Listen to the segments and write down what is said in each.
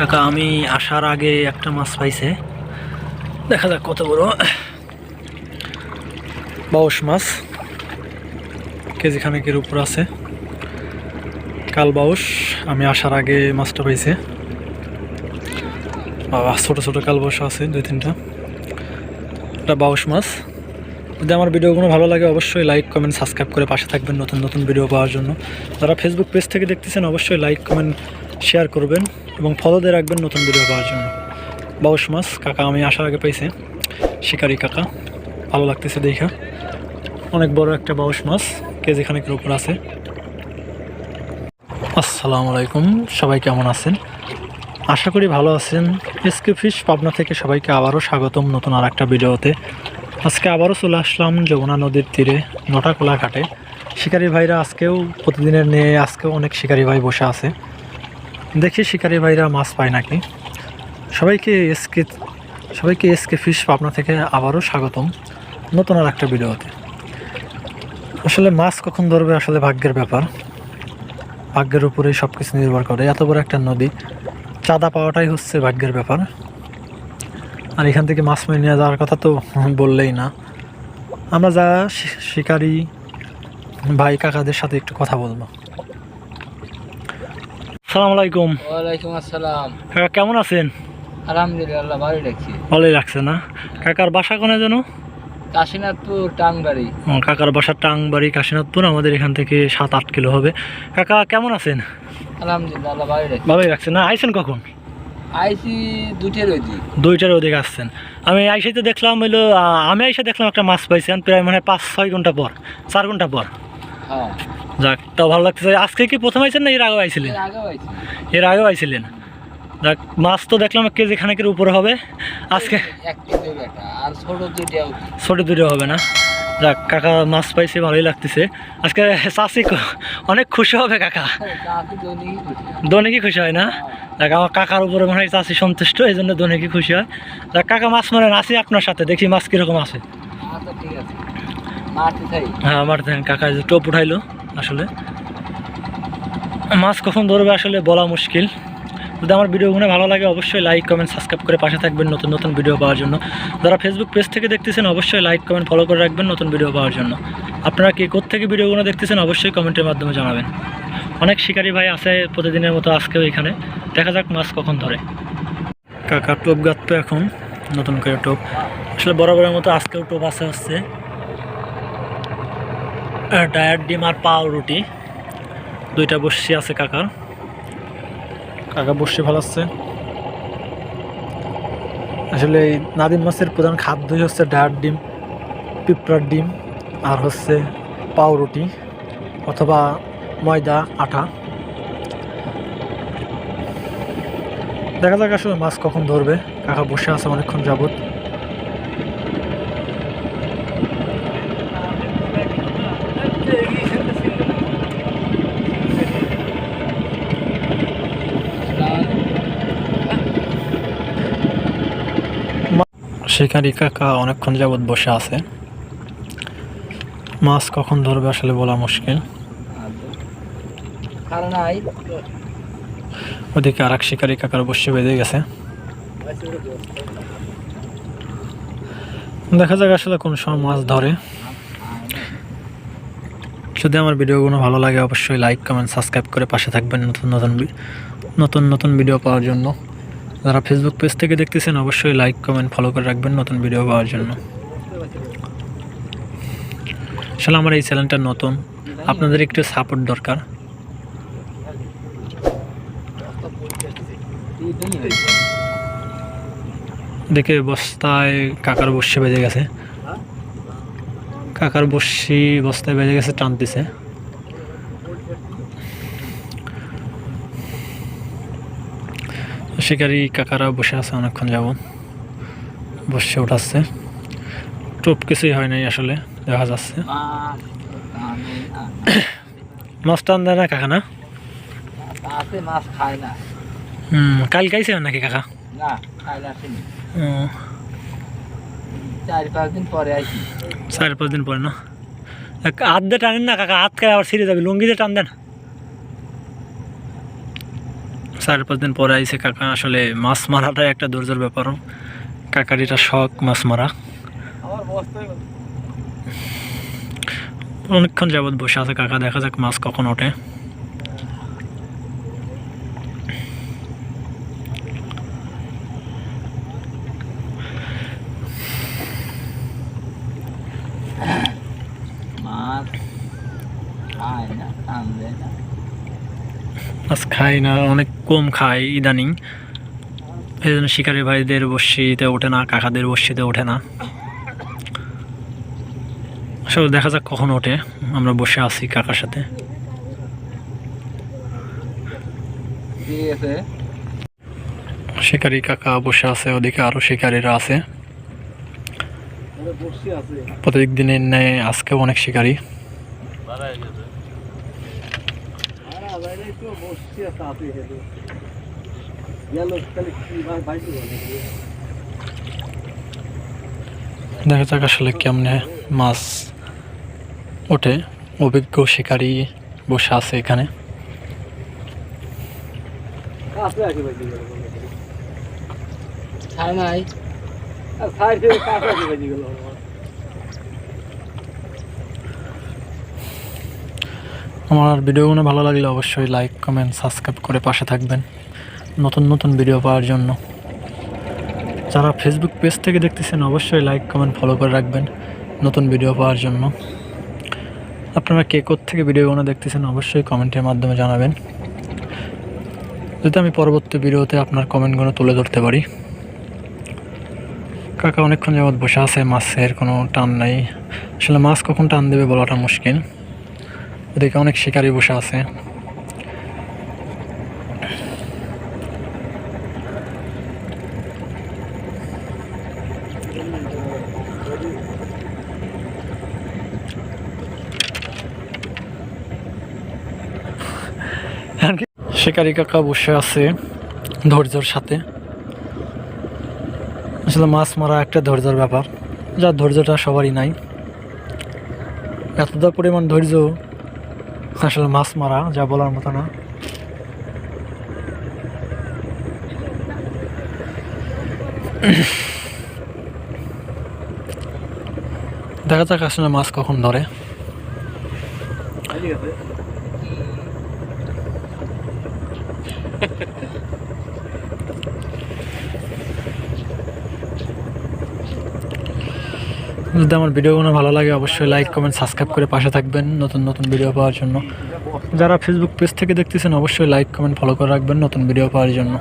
কাকা, আমি আসার আগে একটা মাছ পাইছে। দেখা যাক কত বড়। বাউশ মাছ কেজি খানেকের উপর আছে। কাল বাউশ, আমি আসার আগে মাছটা পাইছে। বাবা, ছোটো ছোট কাল বাউশ আছে, দুই তিনটা। এটা বাউশ মাছ। যদি আমার ভিডিওগুলো ভালো লাগে, অবশ্যই লাইক, কমেন্ট, সাবস্ক্রাইব করে পাশে থাকবেন নতুন নতুন ভিডিও পাওয়ার জন্য। যারা ফেসবুক পেজ থেকে দেখতেছেন, অবশ্যই লাইক, কমেন্ট শেয়ার করবেন এবং ফলো দিয়ে রাখবেন নতুন ভিডিও পাওয়ার জন্য। বাউশ মাছ, কাকা আমি আসার আগে পাইছে। শিকারি কাকা, ভালো লাগতেছে দেখা। অনেক বড় একটা বাউস মাছ কেজি খানেকের উপর আছে। আসসালামু আলাইকুম, সবাই কেমন আছেন? আশা করি ভালো আছেন। এসকে ফিশ পাবনা থেকে সবাইকে আবারও স্বাগতম নতুন আর একটা ভিডিওতে। আজকে আবারও চলে আসলাম যমুনা নদীর তীরে, নটাকোলা ঘাটে। শিকারি ভাইরা আজকেও প্রতিদিনের নিয়ে আজকেও অনেক শিকারি ভাই বসে আছে। দেখি শিকারি ভাইরা মাছ পায় নাকি? সবাইকে এসকে সবাইকে এসকে ফিশ পাবনা থেকে আবারও স্বাগতম নতুন আর একটা ভিডিওতে। আসলে মাছ কখন ধরবে আসলে ভাগ্যের ব্যাপার। ভাগ্যের উপরেই সব কিছু নির্ভর করে। এত বড় একটা নদী, চাঁদা পাওয়াটাই হচ্ছে ভাগ্যের ব্যাপার। আর এখান থেকে মাছ মেরে নিয়ে যাওয়ার কথা তো বললেই না। আমরা যা শিকারি ভাই কাকাদের সাথে একটু কথা বলব। সালাম আলাইকুম। ওয়ালাইকুম আসসালাম। কাকা কেমন আছেন? আলহামদুলিল্লাহ ভালো রাখছি। ভালোই লাগছে না? কাকার বাসা কোনে যেন? কাশীনাথপুর টাংবাড়ি ও, কাকার বাসা টাংবাড়ি কাশীনাথপুর আমাদের এখান থেকে সাত আট কিলো হবে। কাকা কেমন আছেন? আলহামদুলিল্লাহ ভালো রাখছি। ভালোই লাগছে না? আইছেন কখন? আইসি দুটের ওই দুইটার ওদিকে আসছেন। আমি আইসাইতে দেখলাম হইল আমি আইসা দেখলাম একটা মাছ পাইছেন প্রায় মানে পাঁচ ছয় ঘণ্টা পর চার ঘণ্টা পর। হ্যাঁ। যাক তাও ভালো লাগতেছে। আজকে কি প্রথম আইছেন না এর আগেও আইছিলেন? এর আগেও আইছিলেন। যাক মাছ তো দেখলাম এক কেজি খানেকের উপরে হবে। আজকে এক কেজি বেটা আর ছোট দুটো হবে না। যাক কাকা মাছ পাইছে ভালোই লাগতেছে। আজকে চাষি অনেক খুশি হবে কাকা। চাষি দৈনিকই খুশি হয়। না? দেখ আমার কাকার উপরে মনে হয় চাষি সন্তুষ্ট এই জন্য দোনেকি খুশি হয়। দেখ কাকা মাছ মারেন আসি আপনার সাথে দেখি মাছ কীরকম আছে। আচ্ছা ঠিক আছে। হ্যাঁ আমার কাকা যে টোপ উঠাইলো। আসলে। মাছ কখন ধরবে আসলে বলা মুশকিল। যদি আমার ভিডিওগুলো ভালো লাগে, অবশ্যই লাইক কমেন্ট সাবস্ক্রাইব করে পাশে থাকবেন নতুন নতুন ভিডিও পাওয়ার জন্য। যারা ফেসবুক পেজ থেকে দেখতেছেন, অবশ্যই লাইক কমেন্ট ফলো করে রাখবেন নতুন ভিডিও পাওয়ার জন্য। আপনারা কে থেকে ভিডিওগুলো দেখতেছেন, অবশ্যই কমেন্টের মাধ্যমে জানাবেন। অনেক শিকারী ভাই আছে প্রতিদিনের মতো আজকেও এখানে। দেখা যাক মাছ কখন ধরে। কাকা টোপ গাঁততো এখন, নতুন করে টোপ। আসলে বরাবরের মতো আজকেও টোপ আছে হচ্ছে। ডায়ার ডিম আর পাও রুটি দুইটা বসি আছে কাকার। কাকা বসে ভালো আছে? আসলে এই নাদিম মাছের প্রধান খাদ্যই হচ্ছে ডায়ার ডিম, পিঁপড়ার ডিম, আর হচ্ছে পাউরুটি অথবা ময়দা, আটা। দেখা যাক আসলে মাছ কখন ধরবে। কাকা বসে আছে অনেকক্ষণ যাবত শিকারি কাকা অনেকক্ষণ যাবৎ বসে আছে। মাছ কখন ধরবে আসলে বলা মুশকিল। ওদিকে আর এক শিকারি কাকার বসে বেঁধে গেছে। দেখা যাক আসলে কোন সময় মাছ ধরে। যদি আমার ভিডিওগুলো ভালো লাগে, অবশ্যই লাইক কমেন্ট সাবস্ক্রাইব করে পাশে থাকবেন নতুন নতুন নতুন নতুন ভিডিও পাওয়ার জন্য। যারা ফেসবুক পেজ থেকে দেখতেছেন, অবশ্যই লাইক কমেন্ট ফলো করে রাখবেন নতুন ভিডিও পাওয়ার জন্য। আসলে আমার এই চ্যানেলটা নতুন। আপনাদের একটু সাপোর্ট দরকার। দেখে বস্তায় কাকার বসে বেজে গেছে। কাকার বসি বস্তায় বেজে গেছে, টানতেছে। শিকারি কাকারা বসে আছে অনেকক্ষণ যাব বসে উঠাচ্ছে। টোপ কিছুই হয় নাই আসলে দেখা যাচ্ছে। মাছ টান দেয় না কাকা না? হুম কাল গাইছে নাকি কাকা? চার পাঁচ দিন পরে চার পাঁচ দিন পরে না? হাত দিয়ে টানেন না কাকা হাত খায় আবার ছিঁড়ে যাবে। লুঙ্গি দিয়ে টান দেন। চার পাঁচ দিন পরে আইসে কাকা, আসলে মাছ মারাটাই একটা ধৈর্যের ব্যাপারও। কাকার এটা শখ মাছ মারা। অনেকক্ষণ যাবৎ বসে আছে কাকা, দেখা যাক মাছ কখন ওঠে মাছ খায় না টান দেয় না মাছ খাই না, অনেক কম খায় ইদানিং। এই জন্য শিকারি ভাইদের বর্ষিতে ওঠে না, কাকাদের বর্ষিতে ওঠে না। আসলে দেখা যাক কখন ওঠে, আমরা বসে আছি কাকার সাথে। শিকারি কাকা বসে আছে, ওদিকে আরও শিকারীরা আছে। প্রত্যেক দিনের ন্যায় আজকেও অনেক শিকারী। কি ভাই বাইতে দেখা যাক আসলে কেমনে মাছ ওঠে। অভিজ্ঞ শিকারী বসে আছে এখানে। নাই আর খাই থেকে কাছে আছে ভাই গেল আমার ভিডিওগুলো ভালো লাগলে অবশ্যই লাইক কমেন্ট সাবস্ক্রাইব করে পাশে থাকবেন। নতুন নতুন ভিডিও পাওয়ার জন্য। যারা ফেসবুক পেজ থেকে দেখতেছেন, অবশ্যই লাইক কমেন্ট ফলো করে রাখবেন নতুন ভিডিও পাওয়ার জন্য। আপনারা কে থেকে ভিডিওগুলো দেখতেছেন, অবশ্যই কমেন্টের মাধ্যমে জানাবেন। যাতে আমি পরবর্তী ভিডিওতে আপনার কমেন্টগুলো তুলে ধরতে পারি। কাকা অনেকক্ষণ যাবৎ বসে আছে, মাছের কোনো টান নাই। আসলে মাছ কখন টান দেবে বলাটা মুশকিল। ওদিকে অনেক শিকারি বসে আছে। শিকারি কাকা বসে আছে ধৈর্যর সাথে। আসলে মাছ মারা একটা ধৈর্যর ব্যাপার। যার ধৈর্যটা সবারই নাই। এতটা পরিমাণ ধৈর্য আসলে মাছ মারা যা বলার মতো না। দেখা যাক আসলে মাছ কখন ধরে। যদি আমার ভিডিওগুলো ভালো লাগে, অবশ্যই লাইক কমেন্ট সাবস্ক্রাইব করে পাশে থাকবেন নতুন নতুন ভিডিও পাওয়ার জন্য। যারা ফেসবুক পেজ থেকে দেখতেছেন, অবশ্যই লাইক কমেন্ট ফলো করে রাখবেন নতুন ভিডিও পাওয়ার জন্য।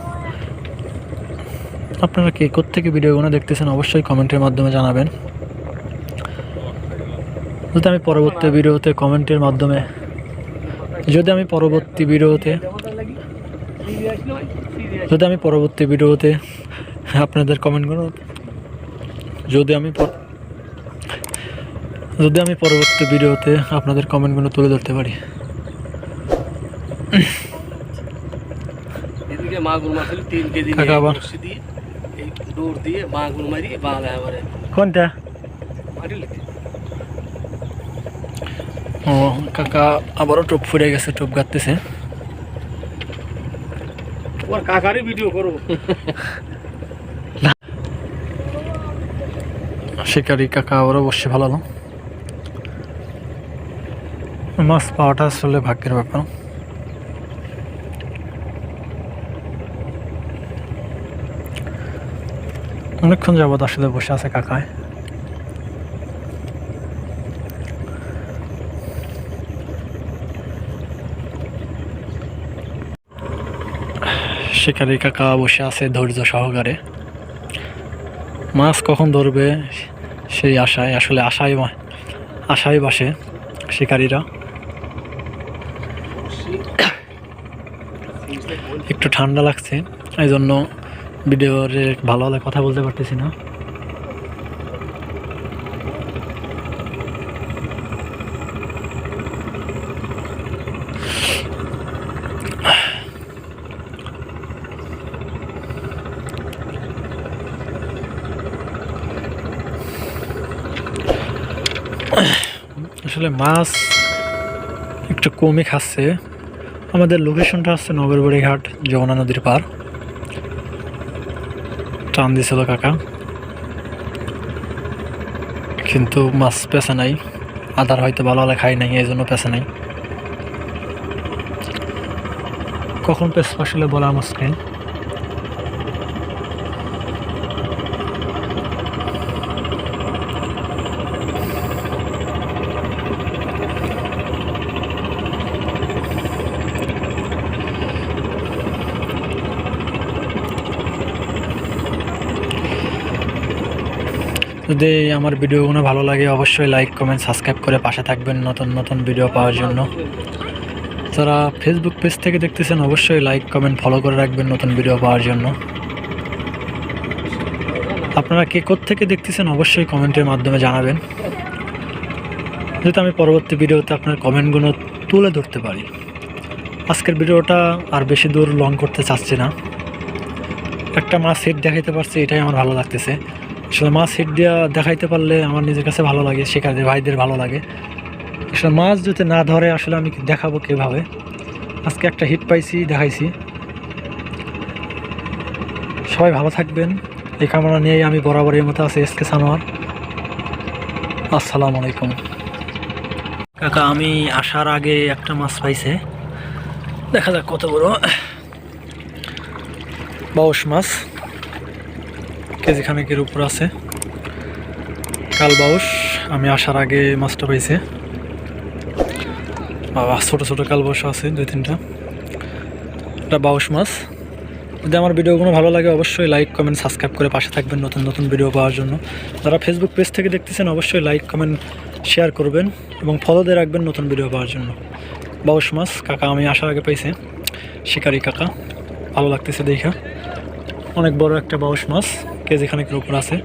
আপনারা কে থেকে ভিডিওগুলো দেখতেছেন, অবশ্যই কমেন্টের মাধ্যমে জানাবেন। যদি আমি পরবর্তী ভিডিওতে কমেন্টের মাধ্যমে, যদি আমি পরবর্তী ভিডিওতে, যদি আমি পরবর্তী ভিডিওতে আপনাদের কমেন্টগুলো যদি আমি যদি আমি পরবর্তী ভিডিওতে আপনাদের কমেন্টগুলো তুলে ধরতে পারি। এদিকে মাগুর মাছ হলে তিন কেজি কাকা আবার? দিয়ে দৌড় দিয়ে মাগুর মারি বাঁধা এবারে কোনটা? ও কাকা আবারও টোপ ফুরে গেছে টোপ গাঁততেছে। ওর কাকারই ভিডিও শিকারি কাকা আবারও বসে ভালো মাছ পাওয়াটা আসলে ভাগ্যের ব্যাপার। অনেকক্ষণ যাবৎ আসলে বসে আছে কাকায়। শিকারি কাকা বসে আছে ধৈর্য সহকারে। মাছ কখন ধরবে, সেই আশায়, আসলে আশায় আশায় বাসে শিকারীরা একটু ঠান্ডা লাগছে এই জন্য ভিডিওরে ভালো ভালো কথা বলতে পারতেছি না। আসলে মাছ একটু কমই খাচ্ছে। আমাদের লোকেশনটা হচ্ছে নগরবাড়ি ঘাট যমুনা নদীর পার। টান দিছিল কাকা। কিন্তু মাছ পেছে নাই। আদার হয়তো ভালো হলে খাই নাই এই জন্য পেছে নাই। কখন পেছ আসলে বলা মুশকিল। যদি আমার ভিডিওগুলো ভালো লাগে, অবশ্যই লাইক কমেন্ট সাবস্ক্রাইব করে পাশে থাকবেন নতুন নতুন ভিডিও পাওয়ার জন্য। যারা ফেসবুক পেজ থেকে দেখতেছেন, অবশ্যই লাইক কমেন্ট ফলো করে রাখবেন নতুন ভিডিও পাওয়ার জন্য। আপনারা কে থেকে দেখতেছেন, অবশ্যই কমেন্টের মাধ্যমে জানাবেন। যাতে আমি পরবর্তী ভিডিওতে আপনার কমেন্টগুলো তুলে ধরতে পারি। আজকের ভিডিওটা আর বেশি দূর লং করতে চাচ্ছি না। একটা মাছ হিট দেখাইতে পারছি, এটাই আমার ভালো লাগতেছে। আসলে মাছ হিট দেওয়া দেখাইতে পারলে আমার নিজের কাছে ভালো লাগে শেখাদের ভাইদের ভালো লাগে। আসলে মাছ যদি না ধরে, আসলে আমি দেখাবো কীভাবে? আজকে একটা হিট পাইছি, দেখাইছি। সবাই ভালো থাকবেন। এই কামনা নিয়েই আমি বরাবরের মতো আছি এসকে সানোয়ার। আসসালামু আলাইকুম। কাকা, আমি আসার আগে একটা মাছ পাইছে। দেখা যাক কত বড়। বাউশ মাছ। কেজি খানেকের উপর আছে, কাল বাউস আমি আসার আগে মাছটা পাইছে। বাবা, ছোটো ছোটো কাল বাউস আছে, দুই তিনটা। এটা বাউস মাছ। যদি আমার ভিডিওগুলো ভালো লাগে, অবশ্যই লাইক কমেন্ট সাবস্ক্রাইব করে পাশে থাকবেন নতুন নতুন ভিডিও পাওয়ার জন্য। যারা ফেসবুক পেজ থেকে দেখতেছেন, অবশ্যই লাইক কমেন্ট শেয়ার করবেন এবং ফলো দিয়ে রাখবেন নতুন ভিডিও পাওয়ার জন্য। বাউস মাছ, কাকা আমি আসার আগে পাইছে। শিকারি কাকা, ভালো লাগতেছে দেখা। অনেক বড় একটা বাউশ মাছ কেজি খানেকের উপর আছে।